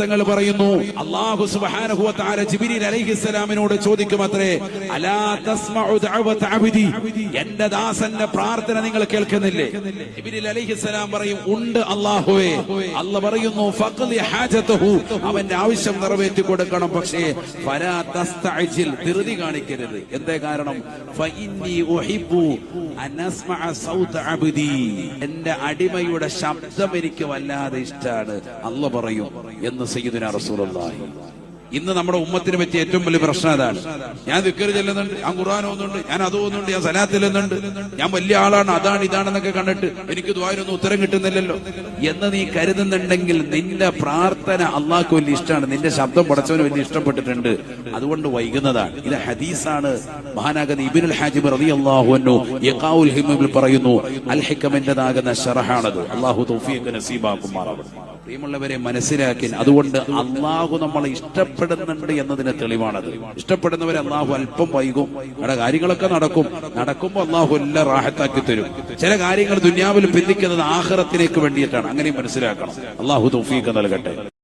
തങ്ങൾ പറയുന്നു വ തആല ജിബ്രീൽ അലൈഹിസ്സലാമിനോട് ചോദിക്കുമത്രേ അലാ തസ്മഉ ദഅവത അബ്ദി? എന്റെ ദാസന്റെ പ്രാർത്ഥന നിങ്ങൾ കേൾക്കുന്നില്ലേ? ജിബ്രീൽ അലൈഹിസ്സലാം പറയും ഉണ്ട് അല്ലാഹുവേ. അല്ല പറയുന്നു അവന്റെ ആവശ്യം നിറവേറ്റി കൊടുക്കണം പക്ഷേ ധൃതി കാണിക്കരുത്. എന്തേ കാരണം? എന്റെ അടിമയുടെ ശബ്ദം എനിക്ക് വല്ലാതെ ഇഷ്ടമാണ് അല്ല പറയും എന്ന് സയ്യിദിന റസൂലുള്ളാഹി. ഇന്ന് നമ്മുടെ ഉമ്മത്തിന് പറ്റിയ ഏറ്റവും വലിയ പ്രശ്നം അതാണ്. ഞാൻ വിക്കറി ചെല്ലുന്നുണ്ട് ഞാൻ ഖുർആൻ ഓന്നുന്നുണ്ട് ഞാൻ അത് ഞാൻ സലാത്ത് ചെല്ലുന്നുണ്ട്. ഞാൻ വലിയ ആളാണ് അതാണ് ഇതാണെന്നൊക്കെ കണ്ടിട്ട് എനിക്ക് ദ്വാരൊന്നും ഉത്തരം കിട്ടുന്നില്ലല്ലോ. എന്ന് നീ കരുതുന്നുണ്ടെങ്കിൽ നിന്റെ പ്രാർത്ഥന അള്ളാഹ്ക്ക് വലിയ ഇഷ്ടമാണ്. നിന്റെ ശബ്ദം പടച്ചവന് വലിയ ഇഷ്ടപ്പെട്ടിട്ടുണ്ട്. അതുകൊണ്ട് വൈകുന്നതാണ്. ഇത് ഹദീസാണ്. മഹാനാകുന്ന ഇബിനുൽ ഹാജിബ് റളിയല്ലാഹു അൻഹു യഖാഉൽ ഹിമിൽ പറയുന്നു അൽ ഹിക്കമിന്റേതാകുന്ന ഷറഹാണത്. അള്ളാഹു തൗഫീഖ് നസീബാക്കുമാറാവട്ടെ പ്രിയമുള്ളവരെ മനസ്സിലാക്കി അതുകൊണ്ട് അള്ളാഹു നമ്മളെ ഇഷ്ടപ്പെടുന്നുണ്ട് എന്നതിന് തെളിവാണത്. ഇഷ്ടപ്പെടുന്നവർ അള്ളാഹു അല്പം വൈകും. അവിടെ കാര്യങ്ങളൊക്കെ നടക്കും. നടക്കുമ്പോൾ അള്ളാഹു എല്ലാം റാഹത്താക്കി തരും. ചില കാര്യങ്ങൾ ദുന്യാവിൽ പിന്തിക്കുന്നത് ആഹ്റത്തിലേക്ക് വേണ്ടിയിട്ടാണ്. അങ്ങനെയും മനസ്സിലാക്കണം. അള്ളാഹു തൗഫീഖ് നൽകട്ടെ.